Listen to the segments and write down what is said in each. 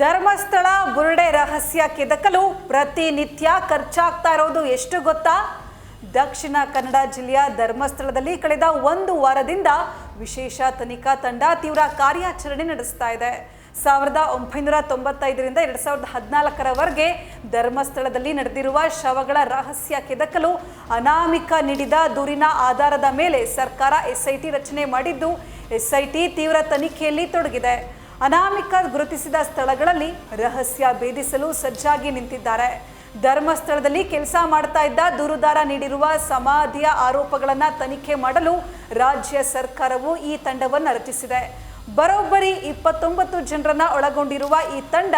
ಧರ್ಮಸ್ಥಳ ಬುರುಡೆ ರಹಸ್ಯ ಕೆದಕಲು ಪ್ರತಿನಿತ್ಯ ಖರ್ಚಾಗ್ತಾ ಇರೋದು ಎಷ್ಟು ಗೊತ್ತಾ? ದಕ್ಷಿಣ ಕನ್ನಡ ಜಿಲ್ಲೆಯ ಧರ್ಮಸ್ಥಳದಲ್ಲಿ ಕಳೆದ ಒಂದು ವಾರದಿಂದ ವಿಶೇಷ ತನಿಖಾ ತಂಡ ತೀವ್ರ ಕಾರ್ಯಾಚರಣೆ ನಡೆಸ್ತಾ ಇದೆ. ಸಾವಿರದ ಒಂಬೈನೂರ ತೊಂಬತ್ತೈದರಿಂದ ಎರಡ್ ಸಾವಿರದ ಹದಿನಾಲ್ಕರವರೆಗೆ ಧರ್ಮಸ್ಥಳದಲ್ಲಿ ನಡೆದಿರುವ ಶವಗಳ ರಹಸ್ಯ ಕೆದಕಲು ಅನಾಮಿಕ ನೀಡಿದ ದೂರಿನ ಆಧಾರದ ಮೇಲೆ ಸರ್ಕಾರ ಎಸ್ಐಟಿ ರಚನೆ ಮಾಡಿದ್ದು, ಎಸ್ಐಟಿ ತೀವ್ರ ತನಿಖೆಯಲ್ಲಿ ತೊಡಗಿದೆ. ಅನಾಮಿಕ ಗುರುತಿಸಿದ ಸ್ಥಳಗಳಲ್ಲಿ ರಹಸ್ಯ ಭೇದಿಸಲು ಸಜ್ಜಾಗಿ ನಿಂತಿದ್ದಾರೆ. ಧರ್ಮಸ್ಥಳದಲ್ಲಿ ಕೆಲಸ ಮಾಡ್ತಾ ಇದ್ದ ದೂರುದಾರ ನೀಡಿರುವ ಸಮಾಧಿಯ ಆರೋಪಗಳನ್ನು ತನಿಖೆ ಮಾಡಲು ರಾಜ್ಯ ಸರ್ಕಾರವು ಈ ತಂಡವನ್ನು ರಚಿಸಿದೆ. ಬರೋಬ್ಬರಿ ಇಪ್ಪತ್ತೊಂಬತ್ತು ಜನರನ್ನ ಒಳಗೊಂಡಿರುವ ಈ ತಂಡ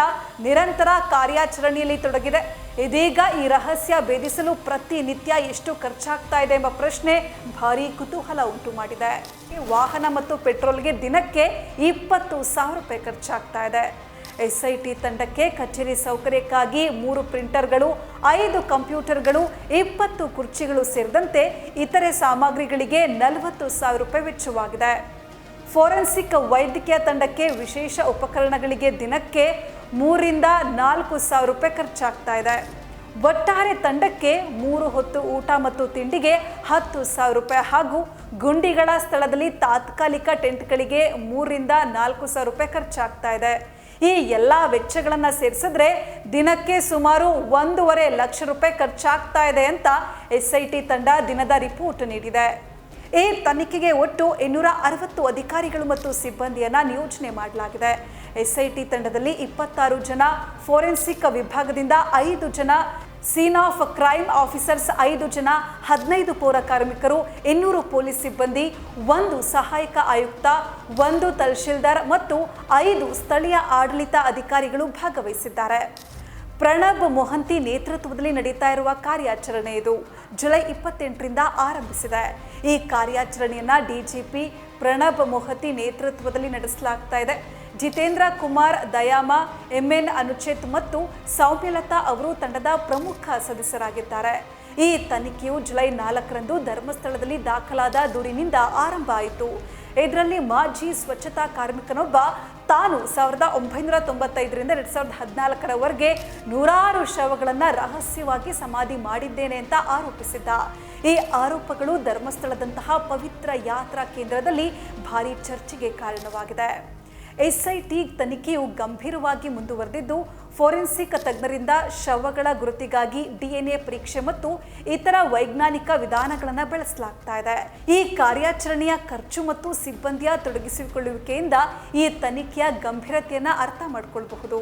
ನಿರಂತರ ಕಾರ್ಯಾಚರಣೆಯಲ್ಲಿ ತೊಡಗಿದೆ. ಇದೀಗ ಈ ರಹಸ್ಯ ಭೇದಿಸಲು ಪ್ರತಿನಿತ್ಯ ಎಷ್ಟು ಖರ್ಚಾಗ್ತಾ ಇದೆ ಎಂಬ ಪ್ರಶ್ನೆ ಭಾರಿ ಕುತೂಹಲ ಉಂಟು ಮಾಡಿದೆ. ವಾಹನ ಮತ್ತು ಪೆಟ್ರೋಲ್ಗೆ ದಿನಕ್ಕೆ ಇಪ್ಪತ್ತು ಸಾವಿರ ರೂಪಾಯಿ ಖರ್ಚಾಗ್ತಾ ಇದೆ. ಎಸ್ ಐ ಟಿ ತಂಡಕ್ಕೆ ಕಚೇರಿ ಸೌಕರ್ಯಕ್ಕಾಗಿ ಮೂರು ಪ್ರಿಂಟರ್ಗಳು, ಐದು ಕಂಪ್ಯೂಟರ್ಗಳು, ಇಪ್ಪತ್ತು ಕುರ್ಚಿಗಳು ಸೇರಿದಂತೆ ಇತರೆ ಸಾಮಗ್ರಿಗಳಿಗೆ ನಲವತ್ತು ಸಾವಿರ ರೂಪಾಯಿ ವೆಚ್ಚವಾಗಿದೆ. ಫೋರೆನ್ಸಿಕ್ ವೈದ್ಯಕೀಯ ತಂಡಕ್ಕೆ ವಿಶೇಷ ಉಪಕರಣಗಳಿಗೆ ದಿನಕ್ಕೆ ಮೂರಿಂದ ನಾಲ್ಕು ಸಾವಿರ ರೂಪಾಯಿ ಖರ್ಚಾಗ್ತಾ ಇದೆ. ಒಟ್ಟಾರೆ ತಂಡಕ್ಕೆ ಮೂರು ಹೊತ್ತು ಊಟ ಮತ್ತು ತಿಂಡಿಗೆ ಹತ್ತು ಸಾವಿರ ರೂಪಾಯಿ ಹಾಗೂ ಗುಂಡಿಗಳ ಸ್ಥಳದಲ್ಲಿ ತಾತ್ಕಾಲಿಕ ಟೆಂಟ್ಗಳಿಗೆ ಮೂರರಿಂದ ನಾಲ್ಕು ಸಾವಿರ ರೂಪಾಯಿ ಖರ್ಚಾಗ್ತಾ ಇದೆ. ಈ ಎಲ್ಲ ವೆಚ್ಚಗಳನ್ನು ಸೇರಿಸಿದ್ರೆ ದಿನಕ್ಕೆ ಸುಮಾರು ಒಂದೂವರೆ ಲಕ್ಷ ರೂಪಾಯಿ ಖರ್ಚಾಗ್ತಾ ಇದೆ ಅಂತ ಎಸ್ ಐ ಟಿ ತಂಡ ದಿನದ ರಿಪೋರ್ಟ್ ನೀಡಿದೆ. ಈ ತನಿಖೆಗೆ ಒಟ್ಟು ಇನ್ನೂರ ಅರವತ್ತು ಅಧಿಕಾರಿಗಳು ಮತ್ತು ಸಿಬ್ಬಂದಿಯನ್ನು ನಿಯೋಜನೆ ಮಾಡಲಾಗಿದೆ. ಎಸ್ಐಟಿ ತಂಡದಲ್ಲಿ ಇಪ್ಪತ್ತಾರು ಜನ, ಫೋರೆನ್ಸಿಕ್ ವಿಭಾಗದಿಂದ ಐದು ಜನ, ಸೀನ್ ಆಫ್ ಕ್ರೈಮ್ ಆಫೀಸರ್ಸ್ ಐದು ಜನ, ಹದಿನೈದು ಪೌರ ಕಾರ್ಮಿಕರು, ಇನ್ನೂರು ಪೊಲೀಸ್ ಸಿಬ್ಬಂದಿ, ಒಂದು ಸಹಾಯಕ ಆಯುಕ್ತ, ಒಂದು ತಹಶೀಲ್ದಾರ್ ಮತ್ತು ಐದು ಸ್ಥಳೀಯ ಆಡಳಿತ ಅಧಿಕಾರಿಗಳು ಭಾಗವಹಿಸಿದ್ದಾರೆ. ಪ್ರಣಬ್ ಮೊಹಂತಿ ನೇತೃತ್ವದಲ್ಲಿ ನಡೀತಾ ಇರುವ ಕಾರ್ಯಾಚರಣೆ ಇದು. ಜುಲೈ ಇಪ್ಪತ್ತೆಂಟರಿಂದ ಆರಂಭಿಸಿದೆ. ಈ ಕಾರ್ಯಾಚರಣೆಯನ್ನ ಡಿಜಿಪಿ ಪ್ರಣಬ್ ಮೊಹಂತಿ ನೇತೃತ್ವದಲ್ಲಿ ನಡೆಸಲಾಗ್ತಾ ಇದೆ. ಜಿತೇಂದ್ರ ಕುಮಾರ್, ದಯಾಮ ಎಂಎನ್ ಅನುಚೇತ್ ಮತ್ತು ಸೌಮ್ಯಲತಾ ಅವರು ತಂಡದ ಪ್ರಮುಖ ಸದಸ್ಯರಾಗಿದ್ದಾರೆ. ಈ ತನಿಖೆಯು ಜುಲೈ ನಾಲ್ಕರಂದು ಧರ್ಮಸ್ಥಳದಲ್ಲಿ ದಾಖಲಾದ ದೂರಿನಿಂದ ಆರಂಭ ಆಯಿತು. ಇದರಲ್ಲಿ ಮಾಜಿ ಸ್ವಚ್ಛತಾ ಕಾರ್ಮಿಕನೊಬ್ಬ. ತಾನು ಸಾವಿರದ ಒಂಬೈನೂರ ತೊಂಬತ್ತೈದರಿಂದ ಎರಡ್ ಸಾವಿರದ ಹದಿನಾಲ್ಕರವರೆಗೆ ನೂರಾರು ಶವಗಳನ್ನು ರಹಸ್ಯವಾಗಿ ಸಮಾಧಿ ಮಾಡಿದ್ದೇನೆ ಅಂತ ಆರೋಪಿಸಿದ್ದ. ಈ ಆರೋಪಗಳು ಧರ್ಮಸ್ಥಳದಂತಹ ಪವಿತ್ರ ಯಾತ್ರಾ ಕೇಂದ್ರದಲ್ಲಿ ಭಾರಿ ಚರ್ಚೆಗೆ ಕಾರಣವಾಗಿದೆ. ಎಸ್ಐಟಿ ತನಿಖೆಯು ಗಂಭೀರವಾಗಿ ಮುಂದುವರೆದಿದ್ದು, ಫೋರೆನ್ಸಿಕ್ ತಜ್ಞರಿಂದ ಶವಗಳ ಗುರುತಿಗಾಗಿ ಡಿಎನ್ಎ ಪರೀಕ್ಷೆ ಮತ್ತು ಇತರ ವೈಜ್ಞಾನಿಕ ವಿಧಾನಗಳನ್ನು ಬೆಳೆಸಲಾಗ್ತಾ ಇದೆ. ಈ ಕಾರ್ಯಾಚರಣೆಯ ಖರ್ಚು ಮತ್ತು ಸಿಬ್ಬಂದಿಯ ತೊಡಗಿಸಿಕೊಳ್ಳುವಿಕೆಯಿಂದ ಈ ತನಿಖೆಯ ಗಂಭೀರತೆಯನ್ನು ಅರ್ಥ ಮಾಡಿಕೊಳ್ಳಬಹುದು